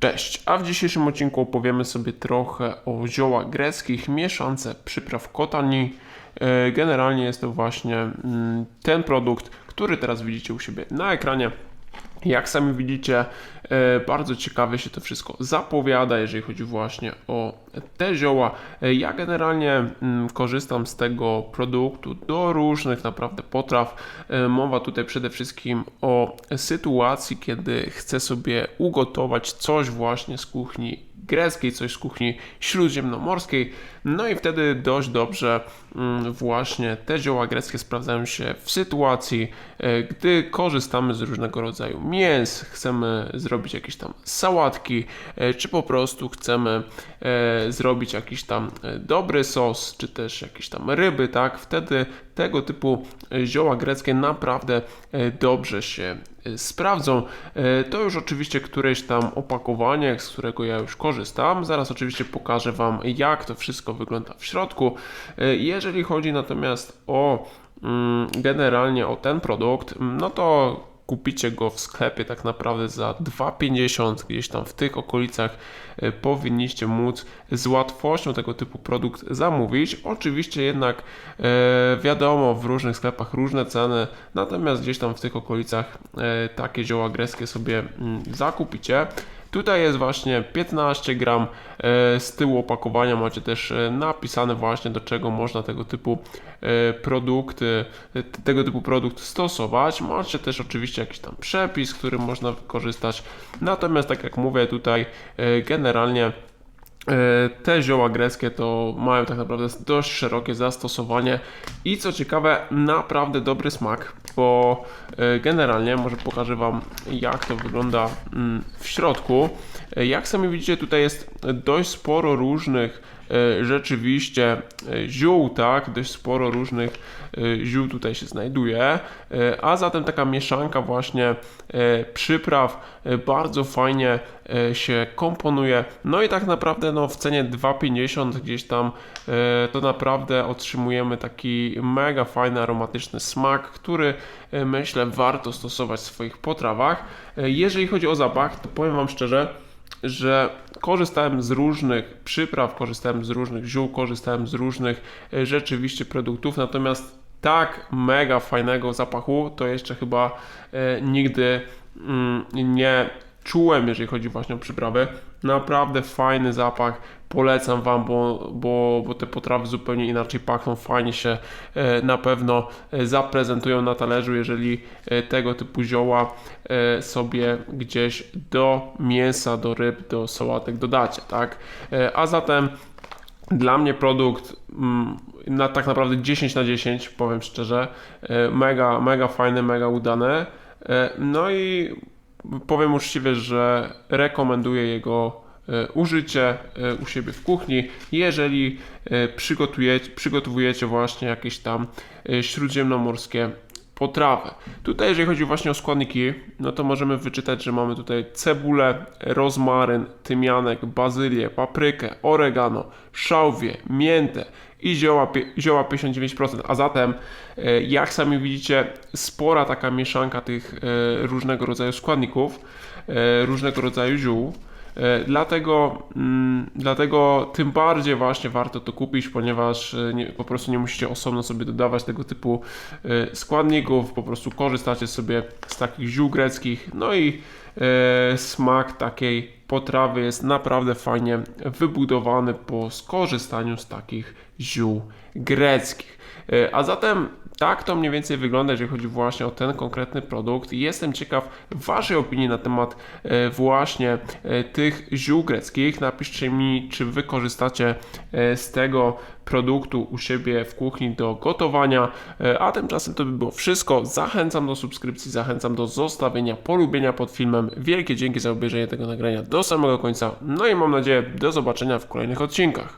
Cześć, a w dzisiejszym odcinku opowiemy sobie trochę o ziołach greckich, mieszance przypraw kotani. E, Generalnie jest to właśnie mm, ten produkt, który teraz widzicie u siebie na ekranie. Jak sami widzicie, e, bardzo ciekawie się to wszystko zapowiada, jeżeli chodzi właśnie o te zioła. E, Ja generalnie mm, korzystam z tego produktu do różnych naprawdę potraw. Mowa tutaj przede wszystkim o sytuacji, kiedy chcę sobie ugotować coś właśnie z kuchni greckiej, coś z kuchni śródziemnomorskiej. No i wtedy dość dobrze mm, właśnie te zioła greckie sprawdzają się w sytuacji, e, gdy korzystamy z różnego rodzaju mięs, chcemy zrobić jakieś tam sałatki, e, czy po prostu chcemy e, zrobić jakiś tam dobry sos, czy też jakieś tam ryby, tak? Wtedy tego typu zioła greckie naprawdę dobrze się sprawdzą. E, To już oczywiście któreś tam opakowanie, z którego ja już korzystam. Zaraz oczywiście pokażę Wam, jak to wszystko wygląda w środku. E, Jeżeli chodzi natomiast o mm, generalnie o ten produkt, no to kupicie go w sklepie tak naprawdę za 2,50 gdzieś tam w tych okolicach e, powinniście móc z łatwością tego typu produkt zamówić. Oczywiście jednak e, wiadomo w różnych sklepach różne ceny, natomiast gdzieś tam w tych okolicach e, takie zioła greckie sobie mm, zakupicie. Tutaj jest właśnie 15 gram. e, Z tyłu opakowania macie też e, napisane właśnie do czego można tego typu e, produkty, tego typu produkt stosować. Macie też oczywiście jakiś tam przepis, który można wykorzystać. Natomiast tak jak mówię tutaj generalnie Te zioła greckie to mają tak naprawdę dość szerokie zastosowanie i co ciekawe, naprawdę dobry smak, bo e, generalnie może pokażę Wam jak to wygląda mm, w środku. E, Jak sami widzicie, tutaj jest dość sporo różnych e, rzeczywiście e, ziół, tak, dość sporo różnych e, ziół tutaj się znajduje, e, a zatem taka mieszanka właśnie e, przypraw e, bardzo fajnie e, się komponuje. No i tak naprawdę no, w cenie 2,50 gdzieś tam e, to naprawdę otrzymujemy taki mega fajny aromatyczny smak, który e, myślę warto stosować w swoich potrawach. E, Jeżeli chodzi o zapach, to powiem Wam szczerze, że korzystałem z różnych przypraw, korzystałem z różnych ziół, korzystałem z różnych e, rzeczywiście produktów, natomiast tak mega fajnego zapachu to jeszcze chyba e, nigdy mm, nie czułem, jeżeli chodzi właśnie o przyprawy. Naprawdę fajny zapach, polecam Wam, bo, bo, bo te potrawy zupełnie inaczej pachną, fajnie się e, na pewno e, zaprezentują na talerzu, jeżeli e, tego typu zioła sobie gdzieś do mięsa, do ryb, do sałatek dodacie, tak? A zatem dla mnie produkt mm, na tak naprawdę 10 na 10, powiem szczerze. Mega, mega fajny, mega udany. E, No i powiem uczciwie, że rekomenduję jego e, użycie e, u siebie w kuchni, jeżeli e, przygotujecie, przygotowujecie właśnie jakieś tam śródziemnomorskie potrawy. Tutaj, jeżeli chodzi właśnie o składniki, no to możemy wyczytać, że mamy tutaj cebulę, rozmaryn, tymianek, bazylię, paprykę, oregano, szałwię, miętę i zioła, zioła 59%. A zatem, e, jak sami widzicie, spora taka mieszanka tych e, różnego rodzaju składników, e, różnego rodzaju ziół. E, Dlatego, mm, dlatego tym bardziej właśnie warto to kupić, ponieważ e, nie, po prostu nie musicie osobno sobie dodawać tego typu e, składników, po prostu korzystacie sobie z takich ziół greckich, no i smak takiej potrawy jest naprawdę fajnie wybudowany po skorzystaniu z takich ziół greckich. A zatem tak to mniej więcej wygląda, jeżeli chodzi właśnie o ten konkretny produkt. Jestem ciekaw Waszej opinii na temat e, właśnie e, tych ziół greckich. Napiszcie mi, czy Wy korzystacie e, z tego produktu u siebie w kuchni do gotowania. A tymczasem to by było wszystko. Zachęcam do subskrypcji, zachęcam do zostawienia polubienia pod filmem. Wielkie dzięki za obejrzenie tego nagrania do samego końca. No i mam nadzieję do zobaczenia w kolejnych odcinkach.